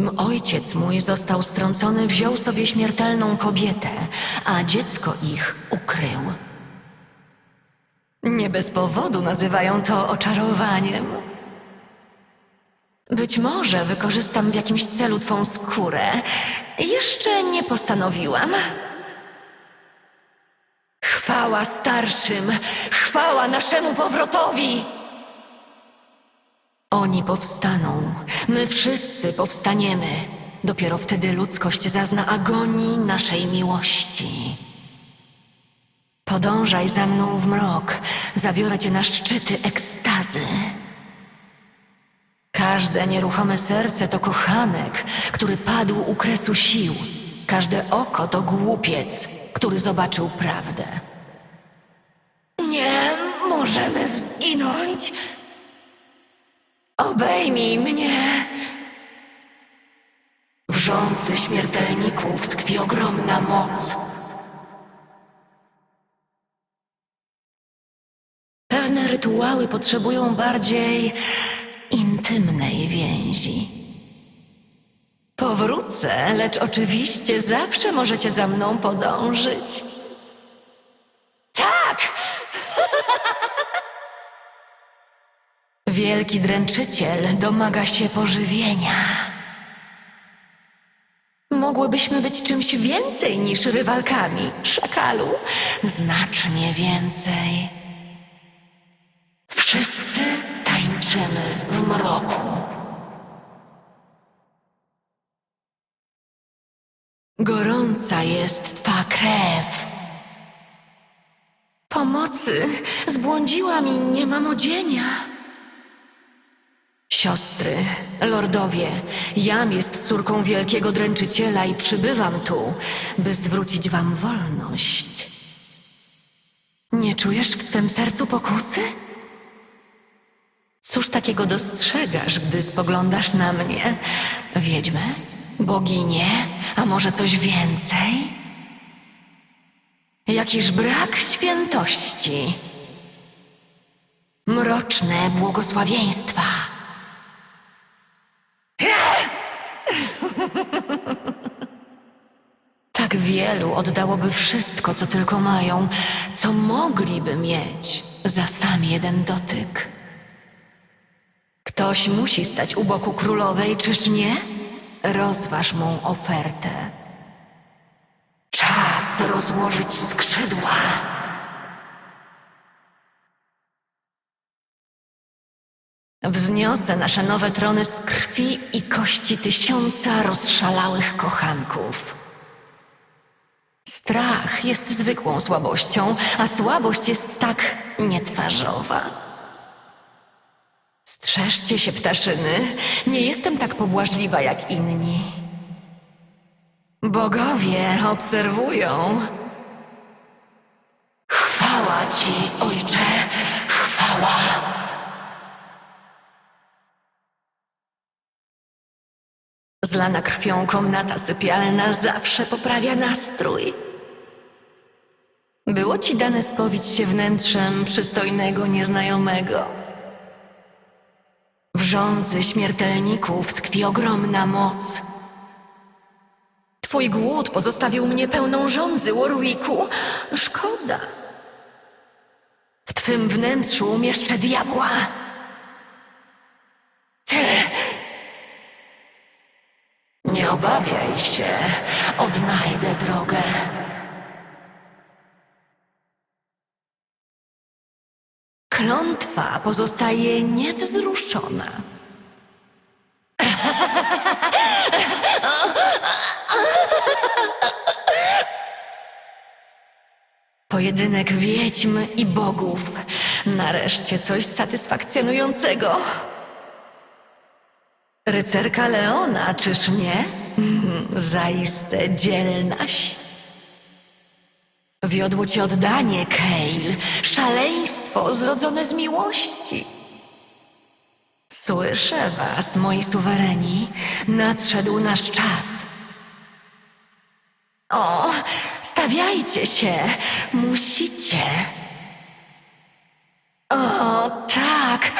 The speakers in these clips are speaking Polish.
Nim ojciec mój został strącony, wziął sobie śmiertelną kobietę, a dziecko ich ukrył. Nie bez powodu nazywają to oczarowaniem. Być może wykorzystam w jakimś celu twą skórę. Jeszcze nie postanowiłam. Chwała starszym, chwała naszemu powrotowi! Oni powstaną, my wszyscy powstaniemy. Dopiero wtedy ludzkość zazna agonii naszej miłości. Podążaj za mną w mrok, zabiorę cię na szczyty ekstazy. Każde nieruchome serce to kochanek, który padł u kresu sił. Każde oko to głupiec, który zobaczył prawdę. Nie możemy zginąć. Obejmij mnie. W rządzy śmiertelników tkwi ogromna moc. Pewne rytuały potrzebują bardziej intymnej więzi. Powrócę, lecz oczywiście zawsze możecie za mną podążyć. Tak! Wielki dręczyciel domaga się pożywienia. Mogłybyśmy być czymś więcej niż rywalkami, szakalu. Znacznie więcej. Wszyscy tańczymy w mroku. Gorąca jest twa krew. Pomocy! Zbłądziłam i nie mam odzienia. Siostry, lordowie, Jam jest córką wielkiego dręczyciela i przybywam tu, by zwrócić wam wolność. Nie czujesz w swym sercu pokusy? Cóż takiego dostrzegasz, gdy spoglądasz na mnie? Wiedźmę? Boginię? A może coś więcej? Jakiż brak świętości. Mroczne błogosławieństwa. Tak wielu oddałoby wszystko, co tylko mają, co mogliby mieć za sam jeden dotyk. Ktoś musi stać u boku królowej, czyż nie? Rozważ mą ofertę. Czas rozłożyć skrzydła. Wzniosę nasze nowe trony z krwi i kości tysiąca rozszalałych kochanków. Strach jest zwykłą słabością, a słabość jest tak nietwarzowa. Strzeżcie się, ptaszyny. Nie jestem tak pobłażliwa jak inni. Bogowie obserwują. Chwała ci, ojcze, chwała. Zlana krwią komnata sypialna zawsze poprawia nastrój. Było ci dane spowić się wnętrzem przystojnego nieznajomego. W rządzy śmiertelników tkwi ogromna moc. Twój głód pozostawił mnie pełną żądzy, Warwicku. Szkoda. W twym wnętrzu umieszczę diabła. Ty! Nie obawiaj się, odnajdę drogę. Klątwa pozostaje niewzruszona. Pojedynek wiedźm i bogów. Nareszcie coś satysfakcjonującego. Rycerka Leona, czyż nie? Zaiste dzielnaś. Wiodło ci oddanie, Kale. Szaleństwo zrodzone z miłości. Słyszę was, moi suwereni. Nadszedł nasz czas. O, stawiajcie się. Musicie. O, tak.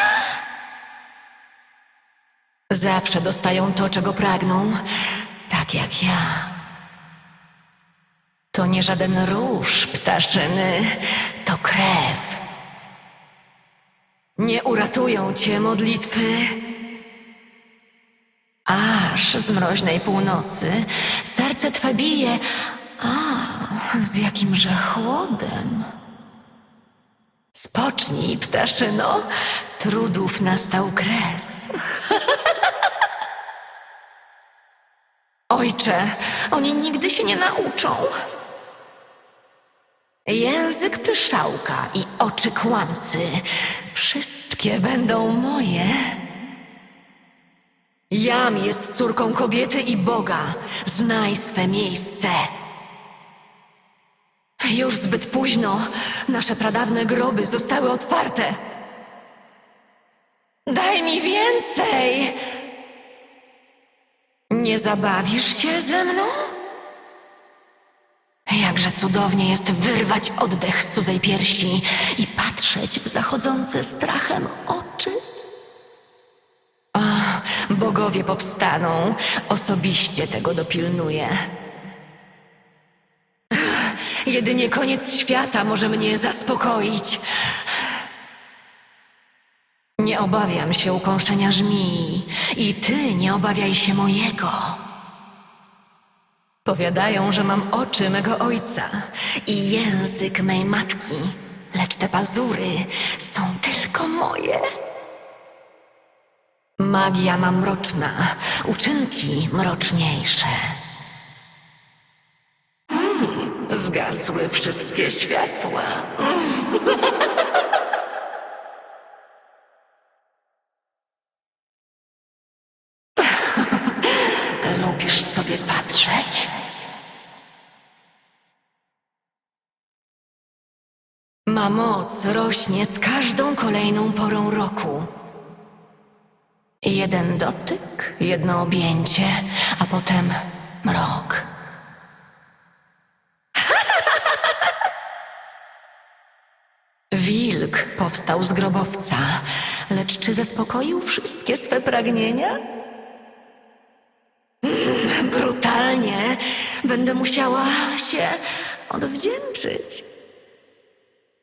Zawsze dostają to, czego pragną, tak jak ja. To nie żaden róż, ptaszyny, to krew. Nie uratują cię modlitwy. Aż z mroźnej północy serce twe bije, a z jakimże chłodem. Spocznij, ptaszyno, trudów nastał kres. Ojcze, oni nigdy się nie nauczą. Język pyszałka i oczy kłamcy, wszystkie będą moje. Jam jest córką kobiety i Boga. Znaj swe miejsce. Już zbyt późno. Nasze pradawne groby zostały otwarte. Daj mi więcej. Nie zabawisz się ze mną? Jakże cudownie jest wyrwać oddech z cudzej piersi i patrzeć w zachodzące strachem oczy. O, bogowie powstaną, osobiście tego dopilnuję. Jedynie koniec świata może mnie zaspokoić. Nie obawiam się ukąszenia żmii i ty nie obawiaj się mojego. Powiadają, że mam oczy mego ojca i język mej matki, lecz te pazury są tylko moje. Magia ma mroczna, uczynki mroczniejsze. Mm, Zgasły wszystkie światła. Lubisz sobie patrzeć? Ma moc, rośnie z każdą kolejną porą roku. Jeden dotyk, jedno objęcie, a potem mrok. Wilk powstał z grobowca, lecz czy zaspokoił wszystkie swe pragnienia? Mm, Brutalnie będę musiała się odwdzięczyć.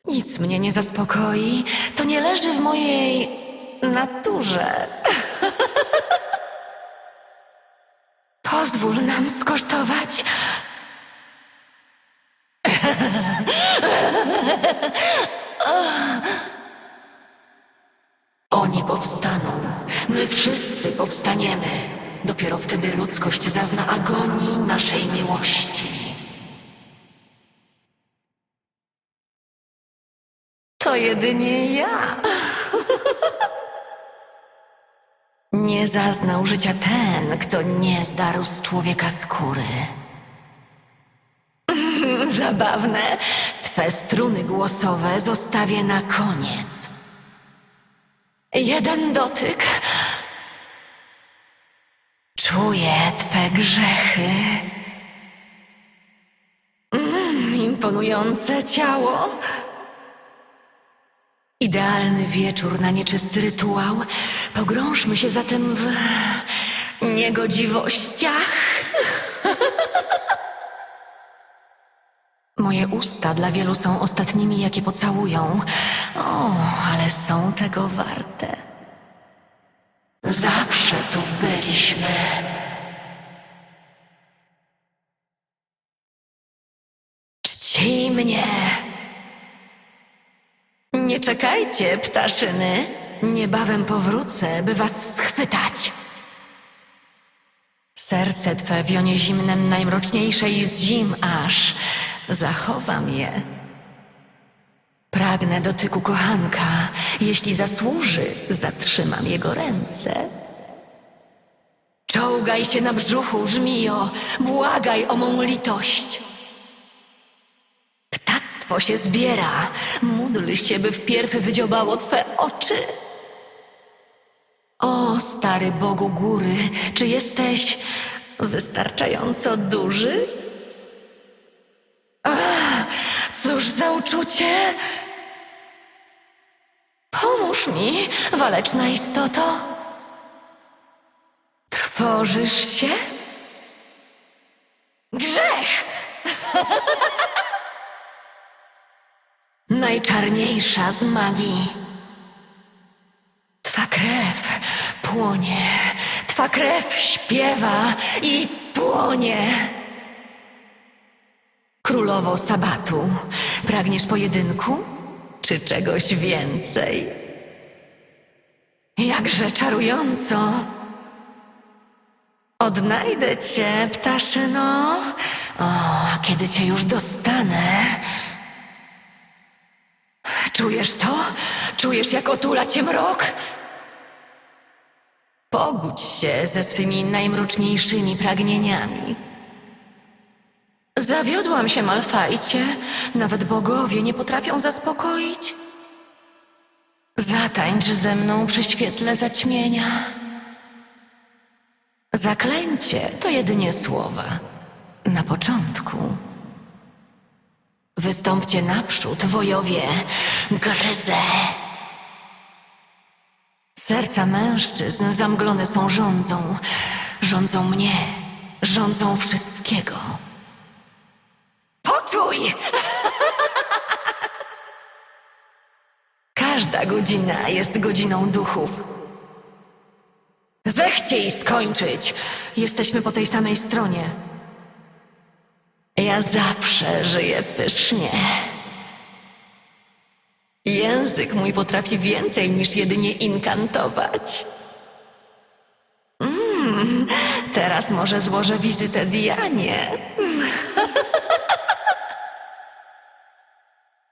Nic mnie nie zaspokoi, to nie leży w mojej naturze. Pozwól nam skosztować. Oni powstaną, my wszyscy powstaniemy. Dopiero wtedy ludzkość zazna agonii naszej miłości. To jedynie ja. Nie zaznał życia ten, kto nie zdarł z człowieka skóry. Zabawne. Twe struny głosowe zostawię na koniec. Jeden dotyk. Czuję twe grzechy. Mm, imponujące ciało. Idealny wieczór na nieczysty rytuał. Pogrążmy się zatem w niegodziwościach. Moje usta dla wielu są ostatnimi, jakie pocałują. O, ale są tego warte. Zawsze tu byliśmy. Czcij mnie. Nie czekajcie, ptaszyny. Niebawem powrócę, by was schwytać. Serce twe wionie zimnem najmroczniejszej z zim, aż zachowam je. Pragnę dotyku kochanka. Jeśli zasłuży, zatrzymam jego ręce. Czołgaj się na brzuchu, żmijo, błagaj o mą litość. Ptactwo się zbiera, módl się, by wpierw wydziobało twe oczy. O, stary Bogu góry, czy jesteś wystarczająco duży? Ach, cóż za uczucie! Pomóż mi, waleczna istoto. Trwożysz się? Grzech! Najczarniejsza z magii. Twa krew płonie, twa krew śpiewa i płonie. Królowo Sabatu, pragniesz pojedynku? Czy czegoś więcej? Jakże czarująco. Odnajdę cię, ptaszyno. O, kiedy cię już dostanę. Czujesz to? Czujesz, jak otula cię mrok? Pogódź się ze swymi najmroczniejszymi pragnieniami. Zawiodłam się, Malfajcie. Nawet bogowie nie potrafią zaspokoić. Zatańcz ze mną przy świetle zaćmienia. Zaklęcie to jedynie słowa. Na początku. Wystąpcie naprzód, wojowie, gryzę. Serca mężczyzn zamglone są rządzą. Rządzą mnie, rządzą wszystkiego. Poczuj! Każda godzina jest godziną duchów. Zechciej skończyć! Jesteśmy po tej samej stronie. Ja zawsze żyję pysznie. Język mój potrafi więcej niż jedynie inkantować. Mm, teraz może złożę wizytę Dianie.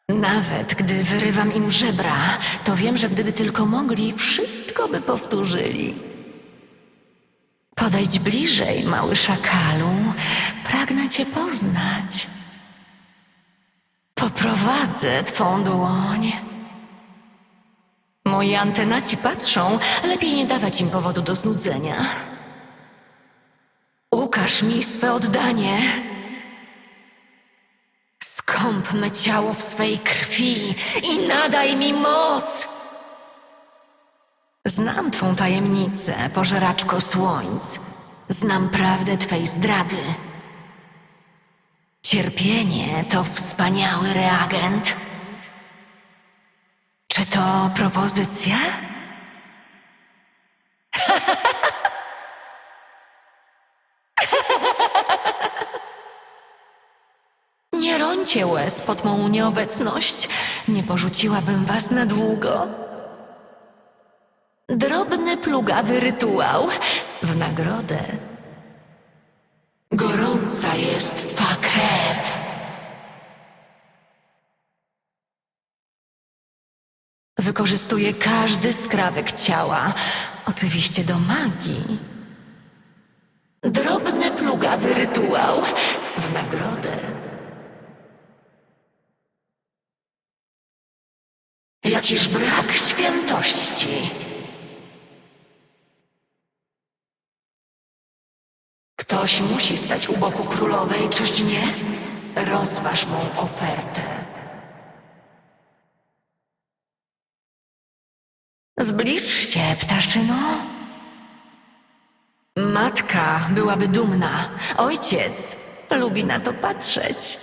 Nawet gdy wyrywam im żebra, to wiem, że gdyby tylko mogli, wszystko by powtórzyli. Podejdź bliżej, mały szakalu. Pragnę cię poznać. Poprowadzę twą dłoń. Moi antenaci patrzą, lepiej nie dawać im powodu do znudzenia. Ukaż mi swe oddanie. Skąp me ciało w swej krwi i nadaj mi moc. Znam twą tajemnicę, pożeraczko słońc. Znam prawdę twej zdrady. Cierpienie to wspaniały reagent. Czy to propozycja? Nie rońcie łez pod mą nieobecność. Nie porzuciłabym was na długo. Drobny plugawy rytuał w nagrodę. Gorąca jest twa krew. Wykorzystuję każdy skrawek ciała, oczywiście do magii. Drobny plugawy rytuał w nagrodę. Jakiż brak świętości. Ktoś musi stać u boku królowej, czyż nie? Rozważ mą ofertę. Zbliż się, ptaszyno. Matka byłaby dumna. Ojciec lubi na to patrzeć.